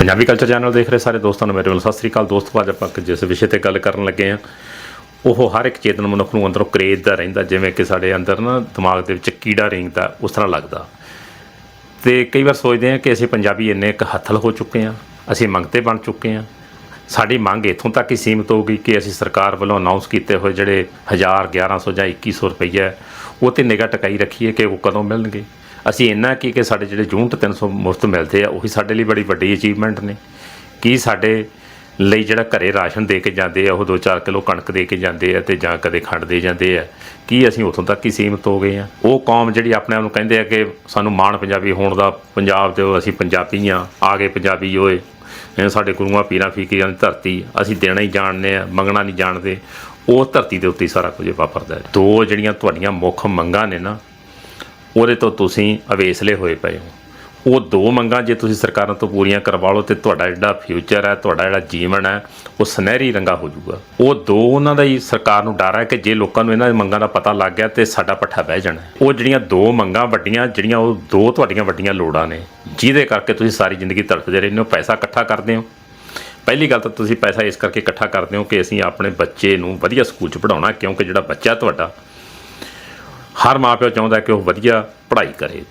Punjabi culture channel ਦੇਖ ਰਹੇ ਸਾਰੇ ਦੋਸਤਾਂ ਨੂੰ ਮੇਰੇ ਵੱਲੋਂ ਸਤਿ ਸ੍ਰੀ ਅਕਾਲ। ਦੋਸਤੋ, ਅੱਜ ਆਪਾਂ ਜਿਸ ਵਿਸ਼ੇ ਤੇ ਗੱਲ ਕਰਨ ਲੱਗੇ ਆ ਉਹ ਹਰ ਇੱਕ ਚੇਤਨ ਮਨੁੱਖ ਨੂੰ ਅੰਦਰੋਂ ਕਰੇਜ ਦਾ ਰਹਿੰਦਾ, ਜਿਵੇਂ ਕਿ ਸਾਡੇ ਅੰਦਰ ਨਾ ਦਿਮਾਗ ਦੇ ਵਿੱਚ ਕੀੜਾ ਰਿੰਗਦਾ, ਉਸ ਤਰ੍ਹਾਂ ਲੱਗਦਾ। ਤੇ ਕਈ ਵਾਰ ਸੋਚਦੇ ਆ ਕਿ ਅਸੀਂ ਪੰਜਾਬੀ ਇੰਨੇ ਇੱਕ ਹੱਥਲ ਹੋ ਚੁੱਕੇ ਆ ਅਸੀਂ ਮੰਗਤੇ ਬਣ ਚੁੱਕੇ ਆ ਸਾਡੀ ਮੰਗ ਇੱਥੋਂ ਤੱਕ ਹੀ ਸੀਮਿਤ ਹੋ ਗਈ ਕਿ ਅਸੀਂ ਸਰਕਾਰ ਵੱਲੋਂ ਅਨਾਉਂਸ ਕੀਤੇ ਹੋਏ ਜਿਹੜੇ 1000 1100 ਜਾਂ 2100 ਰੁਪਈਆ, ਉਹ ਤੇ ਨਿਗਾਹ ਟਿਕਾਈ ਰੱਖੀਏ ਕਿ ਉਹ ਕਦੋਂ ਮਿਲਣਗੇ। ਅਸੀਂ ਇੰਨਾ ਕੀ ਕਿ ਸਾਡੇ ਜਿਹੜੇ ਯੂਨਿਟ 300 ਮੁਫਤ ਮਿਲਦੇ ਆ, ਉਹੀ ਸਾਡੇ ਲਈ ਬੜੀ ਵੱਡੀ ਅਚੀਵਮੈਂਟ ਨੇ। ਕੀ ਸਾਡੇ ਲਈ ਜਿਹੜਾ ਘਰੇ ਰਾਸ਼ਨ ਦੇ ਕੇ ਜਾਂਦੇ ਆ, ਉਹ 2-4 ਕਿਲੋ ਕਣਕ ਦੇ ਕੇ ਜਾਂਦੇ ਆ ਤੇ ਜਾਂ ਕਦੇ ਖੰਡ ਦੇ ਜਾਂਦੇ ਆ, ਕੀ ਅਸੀਂ ਉਥੋਂ ਤੱਕ ਹੀ ਸੀਮਿਤ ਹੋ ਗਏ ਆ? ਉਹ ਕੌਮ ਜਿਹੜੀ ਆਪਣੇ ਆਪ ਨੂੰ ਕਹਿੰਦੇ ਆ ਕਿ ਸਾਨੂੰ ਮਾਣ ਪੰਜਾਬੀ ਹੋਣ ਦਾ ਪੰਜਾਬ ਦੇ ਅਸੀਂ ਪੰਜਾਬੀ ਆ ਆ ਗਏ ਪੰਜਾਬੀ ਹੋਏ ਸਾਡੇ ਗੁਰੂਆਂ ਪੀਰਾਂ ਫਕੀਰਾਂ ਦੀ ਧਰਤੀ, ਅਸੀਂ ਦੇਣਾ ਹੀ ਜਾਣਦੇ ਆ, ਮੰਗਣਾ ਨਹੀਂ ਜਾਣਦੇ। ਉਹ ਧਰਤੀ ਦੇ ਉੱਤੇ ਸਾਰਾ ਕੁਝ ਵਾਪਰਦਾ ਹੈ। ਦੋ ਜਿਹੜੀਆਂ ਤੁਹਾਡੀਆਂ ਮੁੱਖ ਮੰਗਾਂ ਨੇ ਨਾ ਉਹਦੇ ਤੋਂ ਤੁਸੀਂ ਅਵੇਸਲੇ ਹੋਏ ਪਏ ਹੋ। ਉਹ ਦੋ ਮੰਗਾਂ ਜੇ ਤੁਸੀਂ ਸਰਕਾਰਾਂ ਤੋਂ ਪੂਰੀਆਂ ਕਰਵਾ ਲਓ ਤੇ ਤੁਹਾਡਾ ਜਿਹੜਾ ਫਿਊਚਰ ਹੈ, ਤੁਹਾਡਾ ਜਿਹੜਾ ਜੀਵਨ ਹੈ, ਉਹ ਸੁਨਹਿਰੀ ਰੰਗਾ ਹੋ ਜਾਊਗਾ। ਉਹ ਦੋ ਉਹਨਾਂ ਦਾ ਹੀ ਸਰਕਾਰ ਨੂੰ ਡਰ ਹੈ ਕਿ ਜੇ ਲੋਕਾਂ ਨੂੰ ਇਹਨਾਂ ਮੰਗਾਂ ਦਾ ਪਤਾ ਲੱਗ ਗਿਆ ਤੇ ਸਾਡਾ ਪੱਠਾ ਬਹਿ ਜਾਣਾ ਉਹ ਜਿਹੜੀਆਂ ਦੋ ਮੰਗਾਂ ਵੱਡੀਆਂ, ਜਿਹੜੀਆਂ ਉਹ ਦੋ ਤੁਹਾਡੀਆਂ ਵੱਡੀਆਂ ਲੋੜਾਂ ਨੇ, ਜਿਹਦੇ ਕਰਕੇ ਤੁਸੀਂ ਸਾਰੀ ਜ਼ਿੰਦਗੀ ਤੜਫਦੇ ਰਹਿੰਦੇ ਹੋ, ਪੈਸਾ ਇਕੱਠਾ ਕਰਦੇ ਹੋ। ਪਹਿਲੀ ਗੱਲ ਤਾਂ ਤੁਸੀਂ ਪੈਸਾ ਇਸ ਕਰਕੇ ਇਕੱਠਾ ਕਰਦੇ ਹੋ ਕਿ ਅਸੀਂ ਆਪਣੇ ਬੱਚੇ ਨੂੰ ਵਧੀਆ ਸਕੂਲ 'ਚ ਪੜਾਉਣਾ ਕਿਉਂਕਿ ਜਿਹੜਾ ਬੱਚਾ ਤੁਹਾਡਾ ਹਰ ਮਾਪਿਓ ਚਾਹੁੰਦਾ ਕਿ ਉਹ ਵਧੀਆ ਪੜ੍ਹਾਈ ਕਰੇ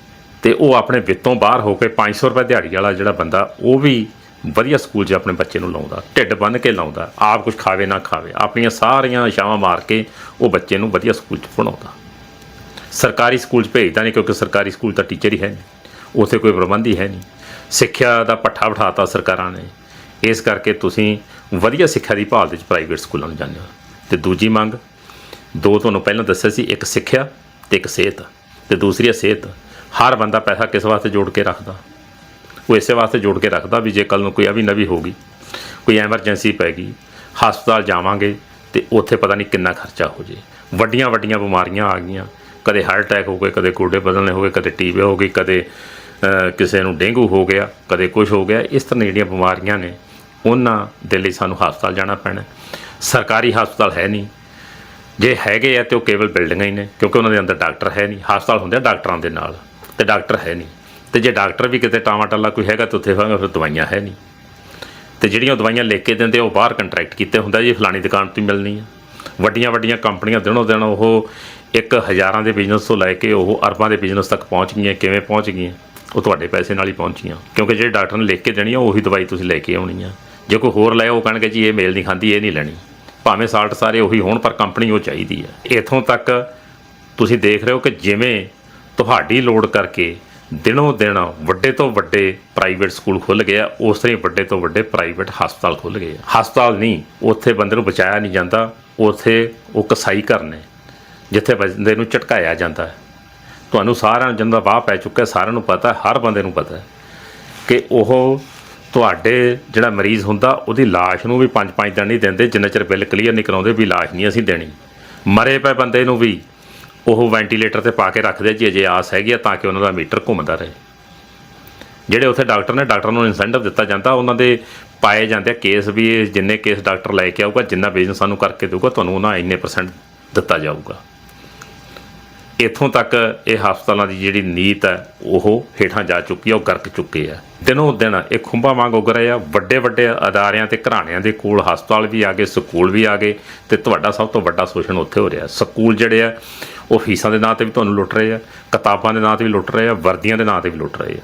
ਤੇ ਉਹ ਆਪਣੇ ਵਿੱਤੋਂ ਬਾਹਰ ਹੋ ਕੇ 500 ਰੁਪਏ ਦਿਹਾੜੀ ਵਾਲਾ ਜਿਹੜਾ ਬੰਦਾ, ਉਹ ਵੀ ਵਧੀਆ ਸਕੂਲ 'ਚ ਆਪਣੇ ਬੱਚੇ ਨੂੰ ਲਾਉਂਦਾ, ਢਿੱਡ ਬੰਨ ਕੇ ਲਾਉਂਦਾ, ਆਪ ਕੁਝ ਖਾਵੇ ਨਾ ਖਾਵੇ, ਆਪਣੀਆਂ ਸਾਰੀਆਂ ਇਸ਼ਾਵਾਂ ਮਾਰ ਕੇ ਉਹ ਬੱਚੇ ਨੂੰ ਵਧੀਆ ਸਕੂਲ 'ਚ ਪੜਾਉਂਦਾ ਸਰਕਾਰੀ ਸਕੂਲ 'ਚ ਭੇਜਦਾ ਨਹੀਂ ਕਿਉਂਕਿ ਸਰਕਾਰੀ ਸਕੂਲ ਤਾਂ ਟੀਚਰ ਹੀ ਹੈ ਨਹੀਂ, ਉੱਥੇ ਕੋਈ ਪ੍ਰਬੰਧੀ ਹੈ ਨਹੀਂ। ਸਿੱਖਿਆ ਦਾ ਪੱਠਾ ਬਿਠਾਤਾ ਸਰਕਾਰਾਂ ਨੇ, ਇਸ ਕਰਕੇ ਤੁਸੀਂ ਵਧੀਆ ਸਿੱਖਿਆ ਦੀ ਭਾਲ ਦੇ ਵਿੱਚ ਪ੍ਰਾਈਵੇਟ ਸਕੂਲਾਂ ਨੂੰ ਜਾਂਦੇ ਹੋ। ਤੇ ਦੂਜੀ ਮੰਗ, ਦੋ ਤੁਹਾਨੂੰ ਪਹਿਲਾਂ ਦੱਸਿਆ ਸੀ, ਇੱਕ ਸਿੱਖਿਆ ਤੇ ਇੱਕ ਸਿਹਤ, ਤੇ ਦੂਸਰੀ ਹੈ ਸਿਹਤ। ਹਰ ਬੰਦਾ ਪੈਸਾ ਕਿਸ ਵਾਸਤੇ ਜੋੜ ਕੇ ਰੱਖਦਾ? ਉਹ ਇਸੇ ਵਾਸਤੇ ਜੋੜ ਕੇ ਰੱਖਦਾ ਵੀ ਜੇ ਕੱਲ ਨੂੰ ਕੋਈ ਆ ਵੀ ਨਵੀਂ ਹੋ ਗਈ, ਕੋਈ ਐਮਰਜੈਂਸੀ ਪੈ ਗਈ, ਹਸਪਤਾਲ ਜਾਵਾਂਗੇ ਤੇ ਉੱਥੇ ਪਤਾ ਨਹੀਂ ਕਿੰਨਾ ਖਰਚਾ ਹੋ ਜੇ। ਵੱਡੀਆਂ ਵੱਡੀਆਂ ਬਿਮਾਰੀਆਂ ਆ ਗਈਆਂ। ਕਦੇ ਹਾਰਟ ਅਟੈਕ ਹੋ ਗਏ, ਕਦੇ ਗੋਡੇ ਬਦਲਣੇ ਹੋ ਗਏ, ਕਦੇ ਟੀਬੀ ਹੋ ਗਈ ਕਦੇ ਕਿਸੇ ਨੂੰ ਡੇਂਗੂ ਹੋ ਗਿਆ, ਕਦੇ ਕੁਝ ਹੋ ਗਿਆ। ਇਸ ਤਰ੍ਹਾਂ ਦੀਆਂ ਜਿਹੜੀਆਂ ਬਿਮਾਰੀਆਂ ਨੇ। ਉਹਨਾਂ ਦੇ ਲਈ ਸਾਨੂੰ ਹਸਪਤਾਲ ਜਾਣਾ ਪੈਣਾ। ਸਰਕਾਰੀ ਹਸਪਤਾਲ ਹੈ ਨਹੀਂ। ਜੇ ਹੈਗੇ ਆ ਤੇ ਉਹ ਕੇਵਲ ਬਿਲਡਿੰਗਾਂ ਹੀ ਨੇ, ਕਿਉਂਕਿ ਉਹਨਾਂ ਦੇ ਅੰਦਰ ਡਾਕਟਰ ਹੈ ਨਹੀਂ, ਹਸਪਤਾਲ ਹੁੰਦੇ ਆ ਡਾਕਟਰਾਂ ਦੇ ਨਾਲ, ਤੇ ਡਾਕਟਰ ਹੈ ਨਹੀਂ। ਤੇ ਜੇ ਡਾਕਟਰ ਵੀ ਕਿਤੇ ਟਾਵਾਟੱਲਾ ਕੋਈ ਹੈਗਾ ਤਾਂ ਉੱਥੇ ਹੋਵੇਗਾ ਫਿਰ ਦਵਾਈਆਂ ਹੈ ਨਹੀਂ। ਤੇ ਜਿਹੜੀਆਂ ਉਹ ਦਵਾਈਆਂ ਲਿਖ ਕੇ ਦਿੰਦੇ ਉਹ ਬਾਹਰ ਕੰਟਰੈਕਟ ਕੀਤੇ ਹੁੰਦਾ ਜੀ ਫਲਾਣੀ ਦੁਕਾਨ ਤੋਂ ਹੀ ਮਿਲਣੀ ਆ। ਵੱਡੀਆਂ ਵੱਡੀਆਂ ਕੰਪਨੀਆਂ ਦਿਨੋਂ ਦਿਨ ਉਹ ਇੱਕ ਹਜ਼ਾਰਾਂ ਦੇ ਬਿਜ਼ਨਸ ਤੋਂ ਲੈ ਕੇ ਉਹ ਅਰਬਾਂ ਦੇ ਬਿਜ਼ਨਸ ਤੱਕ ਪਹੁੰਚ ਗਈਆਂ, ਕਿਵੇਂ ਪਹੁੰਚ ਗਈਆਂ, ਉਹ ਤੁਹਾਡੇ ਪੈਸੇ ਨਾਲ ਹੀ ਪਹੁੰਚੀਆਂ। ਕਿਉਂਕਿ ਜਿਹੜੇ ਡਾਕਟਰ ਨੇ ਲਿਖ ਕੇ ਦੇਣੀ ਆ, ਉਹੀ ਦਵਾਈ ਤੁਸੀਂ ਲੈ ਕੇ ਆਉਣੀ ਆ। ਜੇ ਕੋਈ ਹੋਰ ਲੈ, ਉਹ ਕਹਿਣਗੇ ਜੀ, ਇਹ ਮੇਲ ਨਹੀਂ ਖਾਂਦੀ, ਇਹ ਨਹੀਂ ਲੈਣੀ। ਭਾਵੇਂ ਸਾਲਟ ਸਾਰੇ ਉਹੀ ਹੋਣ, ਪਰ ਕੰਪਨੀ ਉਹ ਚਾਹੀਦੀ ਹੈ। ਇਥੋਂ ਤੱਕ ਤੁਸੀਂ ਦੇਖ ਰਹੇ ਹੋ ਕਿ ਜਿਵੇਂ ਤੁਹਾਡੀ ਲੋੜ ਕਰਕੇ ਦਿਨੋਂ ਦਿਨ ਵੱਡੇ ਤੋਂ ਵੱਡੇ ਪ੍ਰਾਈਵੇਟ ਸਕੂਲ ਖੁੱਲ ਗਏ ਆ, ਉਸ ਤਰ੍ਹਾਂ ਹੀ ਵੱਡੇ ਤੋਂ ਵੱਡੇ ਪ੍ਰਾਈਵੇਟ ਹਸਪਤਾਲ ਖੁੱਲ ਗਏ ਆ। ਹਸਪਤਾਲ ਨਹੀਂ, ਉੱਥੇ ਬੰਦੇ ਨੂੰ ਬਚਾਇਆ ਨਹੀਂ ਜਾਂਦਾ, ਉੱਥੇ ਉਹ ਕਸਾਈ ਕਰਨੇ, ਜਿੱਥੇ ਬੰਦੇ ਨੂੰ ਝਟਕਾਇਆ ਜਾਂਦਾ ਹੈ। ਤੁਹਾਨੂੰ ਸਾਰਿਆਂ ਨੂੰ ਜਿੰਦਾ ਵਾਹ ਪੈ ਚੁੱਕਾ ਸਾਰਿਆਂ ਨੂੰ ਪਤਾ ਹਰ ਬੰਦੇ ਨੂੰ ਪਤਾ ਕਿ ਉਹ ਤੁਹਾਡੇ ਜਿਹੜਾ ਮਰੀਜ਼ ਹੁੰਦਾ, ਉਹਦੀ ਲਾਸ਼ ਨੂੰ ਵੀ 5-5 ਦਿਨ ਨਹੀਂ ਦਿੰਦੇ, ਜਿੰਨਾ ਚਿਰ ਬਿੱਲ ਕਲੀਅਰ ਨਹੀਂ ਕਰਾਉਂਦੇ ਵੀ ਲਾਸ਼ ਨਹੀਂ ਅਸੀਂ ਦੇਣੀ। ਮਰੇ ਪਏ ਬੰਦੇ ਨੂੰ ਵੀ ਉਹ ਵੈਂਟੀਲੇਟਰ ਤੇ ਪਾ ਕੇ ਰੱਖਦੇ ਜੀ, ਅਜੇ ਆਸ ਹੈਗੀ ਆ ਤਾਂ ਕਿ ਉਹਨਾਂ ਦਾ ਮੀਟਰ ਘੁੰਮਦਾ ਰਹੇ। ਜਿਹੜੇ ਉੱਥੇ ਡਾਕਟਰ ਨੇ, ਡਾਕਟਰ ਨੂੰ ਇਨਸੈਂਟਿਵ ਦਿੱਤਾ ਜਾਂਦਾ, ਉਹਨਾਂ ਦੇ ਪਾਏ ਜਾਂਦੇ ਕੇਸ ਵੀ, ਜਿੰਨੇ ਕੇਸ ਡਾਕਟਰ ਲੈ ਕੇ ਆਊਗਾ, ਜਿੰਨਾ ਬਿਜ਼ਨਸ ਸਾਨੂੰ ਕਰਕੇ ਦੇਊਗਾ, ਤੁਹਾਨੂੰ ਉਹਨਾਂ ਇੰਨੇ ਪਰਸੈਂਟ ਦਿੱਤਾ ਜਾਊਗਾ। ਇੱਥੋਂ ਤੱਕ ਇਹ ਹਸਪਤਾਲਾਂ ਦੀ ਜਿਹੜੀ ਨੀਤ ਹੈ, ਉਹ ਹੇਠਾਂ ਜਾ ਚੁੱਕੀ ਹੈ, ਉਹ ਗਰਕ ਚੁੱਕੇ ਆ। ਦਿਨੋਂ ਦਿਨ ਇਹ ਖੁੰਭਾ ਵਾਂਗ ਉੱਗ ਰਹੇ ਆ ਵੱਡੇ ਵੱਡੇ ਅਦਾਰਿਆਂ ਤੇ ਘਰਾਣਿਆਂ ਦੇ ਕੋਲ ਹਸਪਤਾਲ ਵੀ ਆ ਗਏ, ਸਕੂਲ ਵੀ ਆ ਗਏ ਤੇ ਤੁਹਾਡਾ ਸਭ ਤੋਂ ਵੱਡਾ ਸ਼ੋਸ਼ਣ ਉੱਥੇ ਹੋ ਰਿਹਾ। ਸਕੂਲ ਜਿਹੜੇ ਆ, ਉਹ ਫੀਸਾਂ ਦੇ ਨਾਂ ਤੇ ਵੀ ਤੁਹਾਨੂੰ ਲੁੱਟ ਰਹੇ ਆ, ਕਿਤਾਬਾਂ ਦੇ ਨਾਂ ਤੇ ਵੀ ਲੁੱਟ ਰਹੇ ਆ, ਵਰਦੀਆਂ ਦੇ ਨਾਂ ਤੇ ਵੀ ਲੁੱਟ ਰਹੇ ਆ।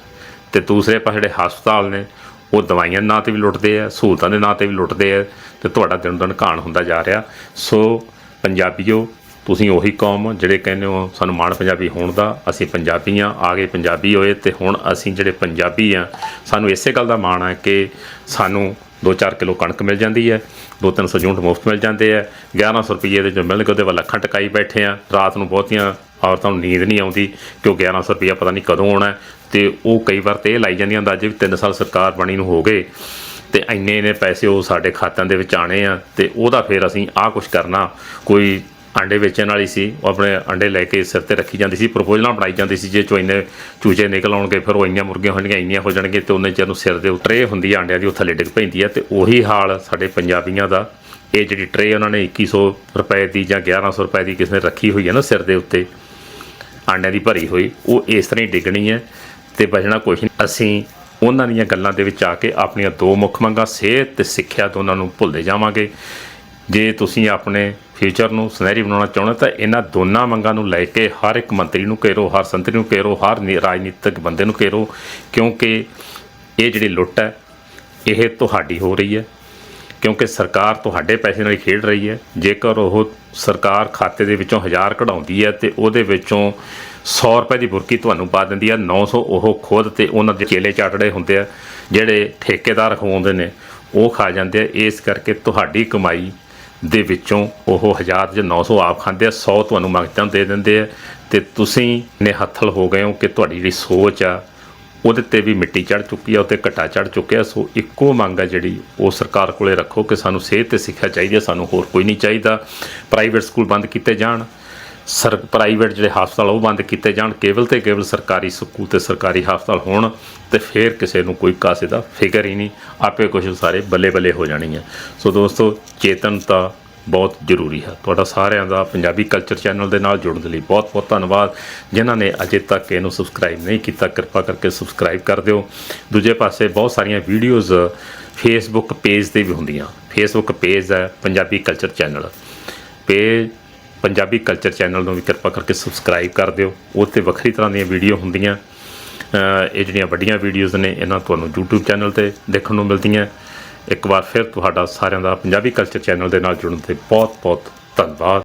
ਤੇ ਦੂਸਰੇ ਪਾਸੇ ਜਿਹੜੇ ਹਸਪਤਾਲ ਨੇ, ਉਹ ਦਵਾਈਆਂ ਦੇ ਨਾਂ ਤੇ ਵੀ ਲੁੱਟਦੇ ਆ, ਸਹੂਲਤਾਂ ਦੇ ਨਾਂ ਤੇ ਵੀ ਲੁੱਟਦੇ ਆ ਤੇ ਤੁਹਾਡਾ ਦਿਨ ਦਿਨ ਘਾਣ ਹੁੰਦਾ ਜਾ ਰਿਹਾ। ਸੋ ਪੰਜਾਬੀਓ ਤੁਸੀਂ ਉਹੀ ਕੌਮ ਜਿਹੜੇ ਕਹਿੰਦੇ ਹੋ, ਸਾਨੂੰ ਮਾਣ ਪੰਜਾਬੀ ਹੋਣ ਦਾ, ਅਸੀਂ ਪੰਜਾਬੀ ਹਾਂ ਆ ਗਏ ਪੰਜਾਬੀ ਹੋਏ ਤੇ ਹੁਣ ਅਸੀਂ ਜਿਹੜੇ ਪੰਜਾਬੀ ਆ ਸਾਨੂੰ ਇਸੇ ਗੱਲ ਦਾ ਮਾਣ ਹੈ ਕਿ ਸਾਨੂੰ 2-4 ਕਿਲੋ ਕਣਕ ਮਿਲ ਜਾਂਦੀ ਹੈ 2-300 ਯੂਨਿਟ ਮੁਫਤ ਮਿਲ ਜਾਂਦੇ ਆ 1100 ਰੁਪਏ ਦੇ ਜੋ ਮਿਲ ਕੇ ਉਹਦੇ ਵੱਲ ਅੱਖਾਂ ਟਕਾਈ ਬੈਠੇ ਆ ਰਾਤ ਨੂੰ ਬਹੁਤੀਆਂ ਔਰਤਾਂ ਨੂੰ ਨੀਂਦ ਨਹੀਂ ਆਉਂਦੀ ਕਿ ਉਹ 1100 ਰੁਪਏ ਪਤਾ ਨਹੀਂ ਕਦੋਂ ਆਉਣਾ ਹੈ, ਤੇ ਉਹ ਕਈ ਵਾਰ ਤੇ ਇਹ ਲਾਈ ਜਾਂਦੀਆਂ ਅੰਦਾਜ਼ੇ ਵੀ 3 ਸਾਲ ਸਰਕਾਰ ਬਣੀ ਨੂੰ ਹੋ ਗਏ, ਤੇ ਇੰਨੇ ਇੰਨੇ ਪੈਸੇ ਉਹ ਸਾਡੇ ਖਾਤਿਆਂ ਦੇ ਵਿੱਚ ਆਣੇ ਆ, ਤੇ ਉਹਦਾ ਫਿਰ ਅਸੀਂ ਆਹ ਕੁਝ ਕਰਨਾ, ਕੋਈ ਅੰਡੇ ਵੇਚਣ ਵਾਲੀ ਸੀ, ਉਹ ਆਪਣੇ ਅੰਡੇ ਲੈ ਕੇ ਸਿਰ ਤੇ ਰੱਖੀ ਜਾਂਦੀ ਸੀ, ਪ੍ਰਪੋਜ਼ਲਾਂ ਬਣਾਈ ਜਾਂਦੀ ਸੀ, ਜੇ ਚੋਇਨੇ ਚੂਚੇ ਨਿਕਲ ਆਉਣਗੇ, ਫਿਰ ਉਹ ਇੰਨੀਆਂ ਮੁਰਗੀਆਂ ਹੋਣਗੀਆਂ, ਇੰਨੀਆਂ ਹੋ ਜਾਣਗੇ ਤੇ ਉਹਨੇ ਚਿਰ ਨੂੰ ਸਿਰ ਦੇ ਉੱਤੇ ਟਰੇ ਹੁੰਦੀ ਆ ਅੰਡਿਆਂ ਦੀ, ਉਹ ਥੱਲੇ ਡਿੱਗ ਪੈਂਦੀ ਹੈ ਤੇ ਉਹੀ ਹਾਲ ਸਾਡੇ ਪੰਜਾਬੀਆਂ ਦਾ। ਇਹ ਜਿਹੜੀ ਟਰੇ ਉਹਨਾਂ ਨੇ 2100 ਰੁਪਏ ਦੀ ਜਾਂ 1100 ਰੁਪਏ ਦੀ ਕਿਸੇ ਨੇ ਰੱਖੀ ਹੋਈ ਹੈ ਨਾ ਸਿਰ ਦੇ ਉੱਤੇ ਆਂਡਿਆਂ ਦੀ ਭਰੀ ਹੋਈ, ਉਹ ਇਸ ਤਰ੍ਹਾਂ ਹੀ ਡਿੱਗਣੀ ਹੈ ਤੇ ਬਚਣਾ ਕੁਛ ਨਹੀਂ। ਅਸੀਂ ਉਹਨਾਂ ਦੀਆਂ ਗੱਲਾਂ ਦੇ ਵਿੱਚ ਆ ਕੇ ਆਪਣੀਆਂ ਦੋ ਮੁੱਖ ਮੰਗਾਂ, ਸਿਹਤ ਤੇ ਸਿੱਖਿਆ ਦੋਨਾਂ ਨੂੰ ਭੁੱਲਦੇ ਜਾਵਾਂਗੇ। ਜੇ ਤੁਸੀਂ ਆਪਣੇ ਫਿਊਚਰ ਨੂੰ ਸੁਨਹਿਰੀ ਬਣਾਉਣਾ ਚਾਹੁੰਦੇ ਤਾਂ ਇਹਨਾਂ ਦੋਨਾਂ ਮੰਗਾਂ ਨੂੰ ਲੈ ਕੇ ਹਰ ਇੱਕ ਮੰਤਰੀ ਨੂੰ ਘੇਰੋ, ਹਰ ਸੰਤਰੀ ਨੂੰ ਘੇਰੋ, ਹਰ ਨੀ- ਰਾਜਨੀਤਿਕ ਬੰਦੇ ਨੂੰ ਘੇਰੋ, ਕਿਉਂਕਿ ਇਹ ਜਿਹੜੀ ਲੁੱਟ ਹੈ, ਇਹ ਤੁਹਾਡੀ ਹੋ ਰਹੀ ਹੈ, ਕਿਉਂਕਿ ਸਰਕਾਰ ਤੁਹਾਡੇ ਪੈਸੇ ਨਾਲ ਹੀ ਖੇਡ ਰਹੀ ਹੈ। ਜੇਕਰ ਉਹ ਸਰਕਾਰ ਖਾਤੇ ਦੇ ਵਿੱਚੋਂ 1000 ਕਢਾਉਂਦੀ ਹੈ ਤੇ ਉਹਦੇ ਵਿੱਚੋਂ 100 ਰੁਪਏ ਦੀ ਬੁਰਕੀ ਤੁਹਾਨੂੰ ਪਾ ਦਿੰਦੀ ਹੈ 900 ਉਹ ਖੁਦ ਤੇ ਉਹਨਾਂ ਦੇ ਚੇਲੇ ਚਾਟੜੇ ਹੁੰਦੇ ਆ, ਜਿਹੜੇ ਠੇਕੇਦਾਰ ਖਵਾਉਂਦੇ ਨੇ, ਉਹ ਖਾ ਜਾਂਦੇ ਆ। ਇਸ ਕਰਕੇ ਤੁਹਾਡੀ ਕਮਾਈ ਦੇ ਵਿੱਚੋਂ ਉਹ 1000 ਜਾਂ 900 ਆਪ ਖਾਂਦੇ ਆ 100 ਤੁਹਾਨੂੰ ਮੰਗਤਾਂ ਦੇ ਦਿੰਦੇ ਆ। ਤੇ ਤੁਸੀਂ ਨਿਹੱਥਲ ਹੋ ਗਏ ਹੋ ਕਿ ਤੁਹਾਡੀ ਜਿਹੜੀ ਸੋਚ ਆ, ਉਹਦੇ ਤੇ ਵੀ ਮਿੱਟੀ ਚੜ ਚੁੱਕੀ ਆ ਉੱਤੇ ਘਟਾ ਚੜ ਚੁੱਕਿਆ। ਸੋ ਇੱਕੋ ਮੰਗ ਆ ਜਿਹੜੀ ਉਹ ਸਰਕਾਰ ਕੋਲੇ ਰੱਖੋ ਕਿ ਸਾਨੂੰ ਸਿਹਤ ਤੇ ਸਿੱਖਿਆ ਚਾਹੀਦੀ ਹੈ ਸਾਨੂੰ ਹੋਰ ਕੋਈ ਨਹੀਂ ਚਾਹੀਦਾ। ਪ੍ਰਾਈਵੇਟ ਸਕੂਲ ਬੰਦ ਕੀਤੇ ਜਾਣ। ਸਰ ਪ੍ਰਾਈਵੇਟ ਜਿਹੜੇ ਹਸਪਤਾਲ ਉਹ ਬੰਦ ਕੀਤੇ ਜਾਣ। ਕੇਵਲ ਤੇ ਕੇਵਲ ਸਰਕਾਰੀ ਸਕੂਲ ਤੇ ਸਰਕਾਰੀ ਹਸਪਤਾਲ ਹੋਣ ਤੇ ਫਿਰ ਕਿਸੇ ਨੂੰ ਕੋਈ ਕਾਸੇ ਦਾ ਫਿਕਰ ਹੀ ਨਹੀਂ। ਆਪੇ ਕੁਝ ਸਾਰੇ ਬੱਲੇ ਬੱਲੇ ਹੋ ਜਾਣੀ ਹੈ ਸੋ ਦੋਸਤੋ, ਚੇਤਨਤਾ ਬਹੁਤ ਜ਼ਰੂਰੀ ਹੈ। ਤੁਹਾਡਾ ਸਾਰਿਆਂ ਦਾ ਪੰਜਾਬੀ ਕਲਚਰ ਚੈਨਲ ਦੇ ਨਾਲ ਜੁੜਨ ਦੇ ਲਈ ਬਹੁਤ ਬਹੁਤ ਧੰਨਵਾਦ। ਜਿਨ੍ਹਾਂ ਨੇ ਅਜੇ ਤੱਕ ਇਹਨੂੰ ਸਬਸਕ੍ਰਾਈਬ ਨਹੀਂ ਕੀਤਾ, ਕਿਰਪਾ ਕਰਕੇ ਸਬਸਕ੍ਰਾਈਬ ਕਰ ਦਿਓ। ਦੂਜੇ ਪਾਸੇ ਬਹੁਤ ਸਾਰੀਆਂ ਵੀਡੀਓਜ਼ ਫੇਸਬੁੱਕ ਪੇਜ ਤੇ ਵੀ ਹੁੰਦੀਆਂ। ਫੇਸਬੁੱਕ ਪੇਜ ਹੈ Punjabi culture channel page Punjabi culture channel ਨੂੰ ਵੀ ਕਿਰਪਾ ਕਰਕੇ ਸਬਸਕ੍ਰਾਈਬ ਕਰ ਦਿਓ। ਉਹ 'ਤੇ ਵੱਖਰੀ ਤਰ੍ਹਾਂ ਦੀਆਂ ਵੀਡੀਓ ਹੁੰਦੀਆਂ। ਇਹ ਜਿਹੜੀਆਂ ਵੱਡੀਆਂ ਵੀਡੀਓਜ਼ ਨੇ, ਇਹਨਾਂ ਤੁਹਾਨੂੰ YouTube ਚੈਨਲ ਤੇ ਦੇਖਣ ਨੂੰ ਮਿਲਦੀਆਂ। ਇੱਕ ਵਾਰ ਫਿਰ ਤੁਹਾਡਾ ਸਾਰਿਆਂ ਦਾ ਪੰਜਾਬੀ ਕਲਚਰ ਚੈਨਲ ਦੇ ਨਾਲ ਜੁੜਨ ਤੇ ਬਹੁਤ ਬਹੁਤ ਧੰਨਵਾਦ।